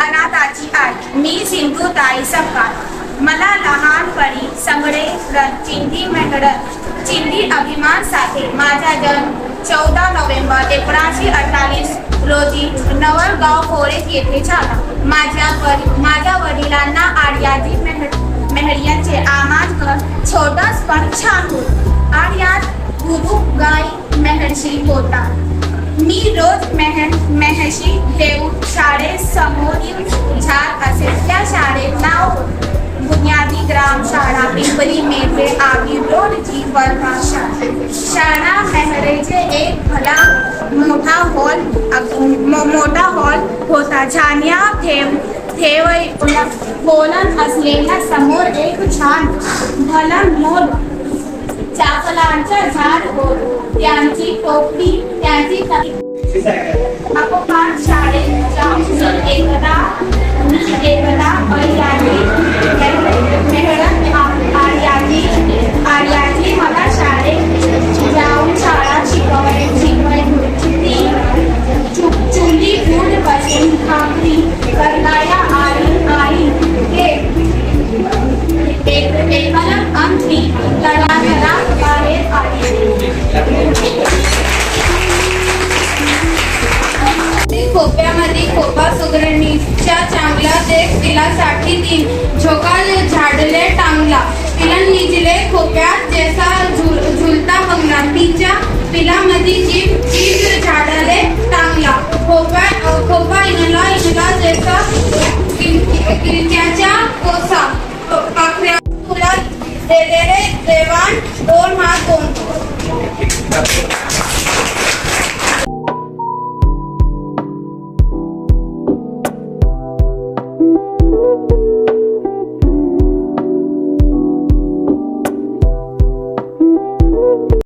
अनाथाची आई. मी सिंधू ताई सपकाळ मला लहानपणी संगडे रथ चिंधी मेहडत चिंधी अभिमान साथे माझा जन्म चौदा नोव्हेंबर एकोणीसशे अठ्ठावीस रोजी नवलगाव कोरेत येथे झाला. माझ्या वड माझ्या वडिलांना आर्याजी मेहड मेहडियांचे आमाज घर छोटस पण छान होत. आर्यात गुरु गाई मेहडशी होता. मी रोज मेहन मेहशी समोरील झाड असेल त्या शाळेत नाव बुनियादी ग्राम शाळा पिंपरी मेघे आगी रोड जी वर्मा शाळा मेहरेचे एक भला मोठा हॉल मो- मोठा हॉल होता छान्या ठेव ठेव बोलत असलेल्या समोर एक छान भला मोल चाफलांचं झाड होत त्यांची टोपी त्यांची खोप्यामध्ये खोपा सुगरणीच्या चांगला देख तिलासाठी दिन. झोका झाडले टांगला. तिला निजले खोप्यात जैसा झुल झुलता बंगला. तिच्या पिलामध्ये जीभ जीभ झाडले टांगला. खोप्या खोपा इनला इनला जैसा किरक्याच्या कोसा.